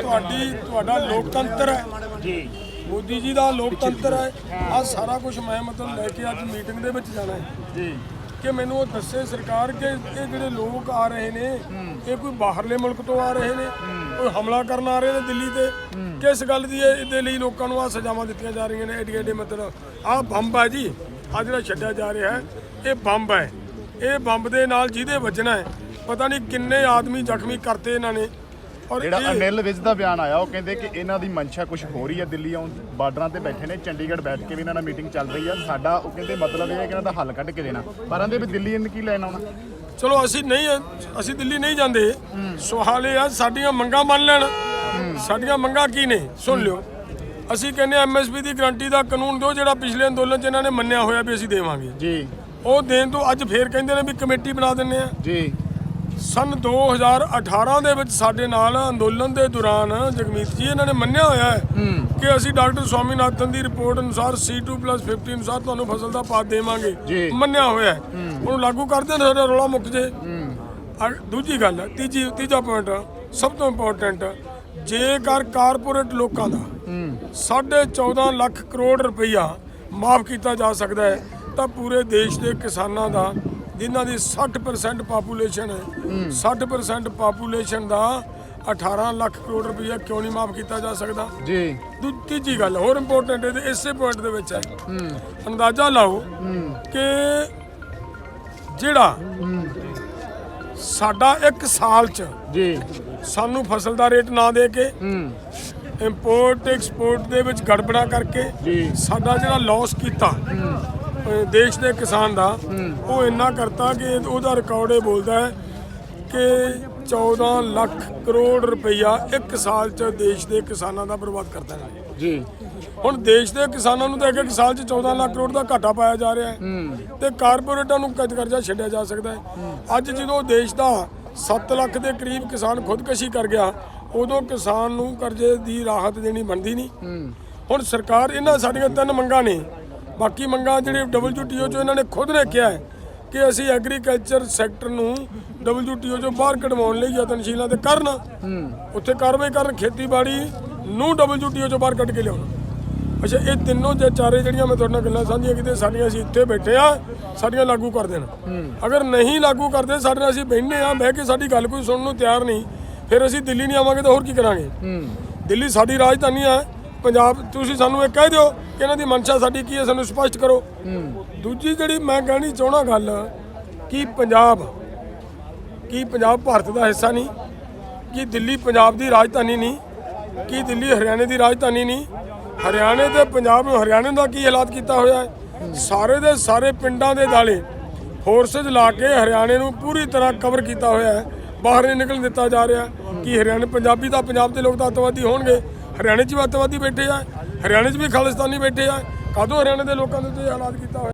ਤੁਹਾਡੀ ਤੁਹਾਡਾ ਲੋਕਤੰਤਰ ਹੈ। ਜੀ। ਮੋਦੀ ਜੀ ਦਾ ਲੋਕਤੰਤਰ ਹੈ। ਆ ਸਾਰਾ ਕੁਝ ਮੈਂ ਮਤਲਬ ਲੈ ਕੇ ਅੱਜ ਮੀਟਿੰਗ ਦੇ ਵਿੱਚ ਜਾਣਾ ਹੈ। ਜੀ। ਕਿ ਮੈਨੂੰ ਉਹ ਦੱਸੇ ਸਰਕਾਰ ਕਿ ਇਹ ਜਿਹੜੇ ਲੋਕ ਆ ਰਹੇ ਨੇ ਇਹ ਕੋਈ ਬਾਹਰਲੇ ਮੁਲਕ ਤੋਂ ਆ ਰਹੇ ਨੇ ਕੋਈ ਹਮਲਾ ਕਰਨ ਆ ਰਹੇ ਨੇ ਦਿੱਲੀ ਤੇ। ਕਿਸ ਗੱਲ ਦੀ ਇਹ- ਇਹਦੇ ਲਈ ਲੋਕਾਂ ਨੂੰ ਆ ਸਜ਼ਾਵਾਂ ਦਿੱਤੀਆਂ ਜਾ ਰਹੀਆਂ ਨੇ ਏਡੀ ਏਡੀ ਮਤਲਬ। ਆ ਬੰਬ ਹੈ ਜੀ। ਆ ਜਿਹੜਾ ਛੱਡਿਆ ਜਾ ਰਿਹਾ ਹੈ ਇਹ ਬੰਬ ਹੈ। ਇਹ ਬੰਬ ਦੇ ਨਾਲ ਜਿਹਦੇ ਵੱਜਣਾ ਹੈ ਪਤਾ ਨਹੀਂ ਕਿੰਨੇ ਆਦਮੀ ਜ਼ਖਮੀ ਕਰਤੇ ਇਹਨਾਂ ਨੇ। ਔਰ ਜਿਹੜਾ ਇਹ- ਅਨਿਲ ਵਿਜ ਦਾ ਬਿਆਨ ਆਇਆ ਉਹ ਕਹਿੰਦੇ ਕਿ ਇਹਨਾਂ ਦੀ ਮਨਸ਼ਾ ਕੁਝ ਹੋ ਰਹੀ ਹੈ ਦਿੱਲੀ ਆਉਣ ਬਾਰਡਰਾਂ ਤੇ ਬੈਠੇ ਨੇ ਚੰਡੀਗੜ੍ਹ ਬੈਠ ਕੇ ਵੀ ਇਹਨਾਂ ਨਾਲ ਮੀਟਿੰਗ ਚੱਲ ਰਹੀ ਹੈ। ਸਾਡਾ ਉਹ ਕਹਿੰਦੇ ਮਤਲਬ ਇਹ ਹੈ ਕਿ ਇਹਨਾਂ ਦਾ ਹੱਲ ਕੱਢ ਕੇ ਦੇਣਾ। ਪਰ ਆਂਦੇ ਵੀ ਦਿੱਲੀ ਇਹਨ ਕੀ ਲੈਣ ਆਉਣਾ? ਚਲੋ ਅਸੀਂ ਨਹੀਂ ਅਸੀਂ ਦਿੱਲੀ ਨਹੀਂ ਜਾਂਦੇ। ਸਵਾਲ ਇਹ ਆ ਸਾਡੀਆਂ ਮੰਗਾਂ ਮੰਨ ਲੈਣ। ਸਾਡੀਆਂ ਮੰਗਾਂ ਕੀ ਨੇ? ਸੁਣ ਲਿਓ। ਅਸੀਂ ਕਹਿੰਦੇ ਐਮਐਸਪੀ ਦੀ ਗਾਰੰਟੀ ਦਾ ਕਾਨੂੰਨ ਦਿਓ ਜਿਹੜਾ ਪਿਛਲੇ ਅੰਦੋਲਨ 'ਚ ਇਹਨਾਂ ਨੇ ਮੰਨਿਆ ਹੋਇਆ ਵੀ ਅਸੀਂ ਦੇਵਾਂਗੇ। ਜੀ। ਉਹ ਦੇਣ ਤੋਂ ਅੱਜ ਫੇਰ ਕਹਿੰਦੇ ਨੇ ਵੀ ਕਮੇਟੀ ਬਣਾ ਦਿੰਨੇ ਆ ਜੀ। ਸਨ 2018 ਦੇ ਵਿੱਚ ਸਾਡੇ ਨਾਲ ਅੰਦੋਲਨ ਦੇ ਦੌਰਾਨ ਜਗਮੀਤ ਜੀ ਇਹਨਾਂ ਨੇ ਮੰਨਿਆ ਹੋਇਆ ਹੈ ਕਿ ਅਸੀਂ ਡਾਕਟਰ ਸਵਾਮੀਨਾਥਨ ਦੀ ਰਿਪੋਰਟ ਅਨੁਸਾਰ C2+50 ਅਨੁਸਾਰ ਤੁਹਾਨੂੰ ਫਸਲ ਦਾ ਪਾਤ ਦੇਵਾਂਗੇ। ਮੰਨਿਆ ਹੋਇਆ ਹੈ। ਉਹਨੂੰ ਲਾਗੂ ਕਰਦੇ ਨੇ ਸਾਡਾ ਰੌਲਾ ਮੁੱਕ ਜੇ। ਦੂਜੀ ਗੱਲ ਤੀਜੀ ਤੀਜਾ ਪੁਆਇੰਟ ਸਭ ਤੋਂ ਇੰਪੋਰਟੈਂਟ ਜੇਕਰ ਕਾਰਪੋਰੇਟ ਲੋਕਾਂ ਦਾ 14.5 ਲੱਖ ਕਰੋੜ ਰੁਪਈਆ ਮਾਫ ਕੀਤਾ ਜਾ ਸਕਦਾ ਹੈ ਤਾਂ ਪੂਰੇ ਦੇਸ਼ ਦੇ ਕਿਸਾਨਾਂ ਦਾ ਜਿਨ੍ਹਾਂ ਦੀ 60% ਪਾਪੂਲੇਸ਼ਨ ਹੈ। 60% ਪਾਪੂਲੇਸ਼ਨ ਦਾ 18 ਲੱਖ ਕਰੋੜ ਰੁਪਈਆ ਕਿਉਂ ਨਹੀਂ ਮਾਫ ਕੀਤਾ ਜਾ ਸਕਦਾ? ਜੀ। ਤੀਜੀ ਗੱਲ ਹੋਰ ਇੰਪੋਰਟੈਂਟ ਹੈ ਇਸੇ ਪੁਆਇੰਟ ਦੇ ਵਿੱਚ ਹੈ। ਅੰਦਾਜ਼ਾ ਲਾਓ ਕਿ ਜਿਹੜਾ ਸਾਡਾ ਇੱਕ ਸਾਲ ਚ ਜੀ। ਸਾਨੂੰ ਫਸਲ ਦਾ ਰੇਟ ਨਾ ਦੇ ਕੇ ਇੰਪੋਰਟ ਐਕਸਪੋਰਟ ਦੇ ਵਿੱਚ ਗੜਬੜਾ ਕਰਕੇ ਜੀ। ਸਾਡਾ ਜਿਹੜਾ ਲਾਸ ਕੀਤਾ ਦੇਸ਼ ਦੇ ਕਿਸਾਨ ਦਾ ਉਹ ਇੰਨਾ ਕਰਤਾ ਕਿ ਉਹਦਾ ਰਿਕਾਰਡ ਇਹ ਬੋਲਦਾ ਹੈ ਕਿ 14 ਲੱਖ ਕਰੋੜ ਰੁਪਈਆ ਇੱਕ ਸਾਲ ਚ ਦੇਸ਼ ਦੇ ਕਿਸਾਨਾਂ ਦਾ ਬਰਬਾਦ ਕਰਤਾ ਨੇ ਜੀ। ਹੁਣ ਦੇਸ਼ ਦੇ ਕਿਸਾਨਾਂ ਨੂੰ ਤਾਂ ਇੱਕ ਇੱਕ ਸਾਲ 'ਚ 14 ਲੱਖ ਕਰੋੜ ਦਾ ਘਾਟਾ ਪਾਇਆ ਜਾ ਰਿਹਾ ਹੈ। ਤੇ ਕਾਰਪੋਰੇਟਾਂ ਨੂੰ ਕਰਜ਼ਾ ਛੱਡਿਆ ਜਾ ਸਕਦਾ ਹੈ? ਅੱਜ ਜਦੋਂ ਦੇਸ਼ ਦਾ 7 ਲੱਖ ਦੇ ਕਰੀਬ ਕਿਸਾਨ ਖੁਦਕਸ਼ੀ ਕਰ ਗਿਆ ਉਦੋਂ ਕਿਸਾਨ ਨੂੰ ਕਰਜ਼ੇ ਦੀ ਰਾਹਤ ਦੇਣੀ ਬਣਦੀ ਨਹੀਂ। ਹੁਣ ਸਰਕਾਰ ਇਹਨਾਂ ਸਾਡੀਆਂ ਤਿੰਨ ਮੰਗਾਂ ਨੇ ਬਾਕੀ ਮੰਗਾਂ ਜਿਹੜੇ WTO ਚੋਂ ਇਹਨਾਂ ਨੇ ਖੁਦ ਨੇ ਕਿਹਾ ਹੈ ਕਿ ਅਸੀਂ ਐਗਰੀਕਲਚਰ ਸੈਕਟਰ ਨੂੰ WTO ਚੋਂ ਬਾਹਰ ਕਢਵਾਉਣ ਲਈ ਯਤਨਸ਼ੀਲਾਂ ਤੇ ਕਰਨ ਉੱਥੇ ਕਾਰਵਾਈ ਕਰਨ ਖੇਤੀਬਾੜੀ ਨੂੰ WTO ਚੋਂ ਬਾਹਰ ਕੱਢ ਕੇ ਲਿਆਉਣ। ਅੱਛਾ ਇਹ ਤਿੰਨੋਂ ਜੇ ਚਾਰੇ ਜਿਹੜੀਆਂ ਮੈਂ ਤੁਹਾਡੇ ਨਾਲ ਗੱਲਾਂ ਸਾਂਝੀਆਂ ਕੀਤੀਆਂ ਸਾਡੀਆਂ ਅਸੀਂ ਇੱਥੇ ਬੈਠੇ ਆ ਸਾਡੀਆਂ ਲਾਗੂ ਕਰ ਦੇਣ। ਅਗਰ ਨਹੀਂ ਲਾਗੂ ਕਰਦੇ ਸਾਡੇ ਨਾਲ ਅਸੀਂ ਬੈਠਨੇ ਆ ਬਹਿ ਕੇ ਸਾਡੀ ਗੱਲ ਕੋਈ ਸੁਣਨ ਨੂੰ ਤਿਆਰ ਨਹੀਂ ਫਿਰ ਅਸੀਂ ਦਿੱਲੀ ਨਹੀਂ ਆਵਾਂਗੇ ਤਾਂ ਹੋਰ ਕੀ ਕਰਾਂਗੇ? ਦਿੱਲੀ ਸਾਡੀ ਰਾਜਧਾਨੀ ਹੈ ਪੰਜਾਬ ਤੁਸੀਂ ਸਾਨੂੰ ਇਹ ਕਹਿ ਦਿਓ ਕਿ ਇਹਨਾਂ ਦੀ ਮਨਸ਼ਾ ਸਾਡੀ ਕੀ ਹੈ ਸਾਨੂੰ ਸਪਸ਼ਟ ਕਰੋ। ਦੂਜੀ ਜਿਹੜੀ ਮੈਂ ਕਹਿਣੀ ਚਾਹਣਾ ਗੱਲ ਕਿ ਪੰਜਾਬ ਕੀ ਪੰਜਾਬ ਭਾਰਤ ਦਾ ਹਿੱਸਾ ਨਹੀਂ ਕੀ ਦਿੱਲੀ ਪੰਜਾਬ ਦੀ ਰਾਜਧਾਨੀ ਨਹੀਂ ਕੀ ਦਿੱਲੀ ਹਰਿਆਣੇ ਦੀ ਰਾਜਧਾਨੀ ਨਹੀਂ। ਹਰਿਆਣੇ ਤੇ ਪੰਜਾਬ ਨੂੰ ਹਰਿਆਣੇ ਦਾ ਕੀ ਹਾਲਾਤ ਕੀਤਾ ਹੋਇਆ ਹੈ? ਸਾਰੇ ਦੇ ਸਾਰੇ ਪਿੰਡਾਂ ਦੇ ਦਾਲੇ ਫੋਰਸਸ ਲਾ ਕੇ ਹਰਿਆਣੇ ਨੂੰ ਪੂਰੀ ਤਰ੍ਹਾਂ ਕਵਰ ਕੀਤਾ ਹੋਇਆ ਹੈ। ਬਾਹਰ ਨਹੀਂ ਨਿਕਲਣ ਦਿੱਤਾ ਜਾ ਰਿਹਾ ਕੀ ਹਰਿਆਣੇ ਪੰਜਾਬੀ ਦਾ ਪੰਜਾਬ ਦੇ ਲੋਕ ਤਾਂ ਅੱਤਵਾਦੀ ਹੋਣਗੇ। ਹਰਿਆਣੇ 'ਚ ਵੀ ਅੱਤਵਾਦੀ ਬੈਠੇ ਆ, ਹਰਿਆਣੇ 'ਚ ਵੀ ਖਾਲਿਸਤਾਨੀ ਬੈਠੇ ਆ। ਕਦੋਂ ਹਰਿਆਣੇ ਦੇ ਲੋਕਾਂ ਦੇ ਉੱਤੇ ਹਾਲਾਤ ਕੀਤਾ ਹੋਇਆ?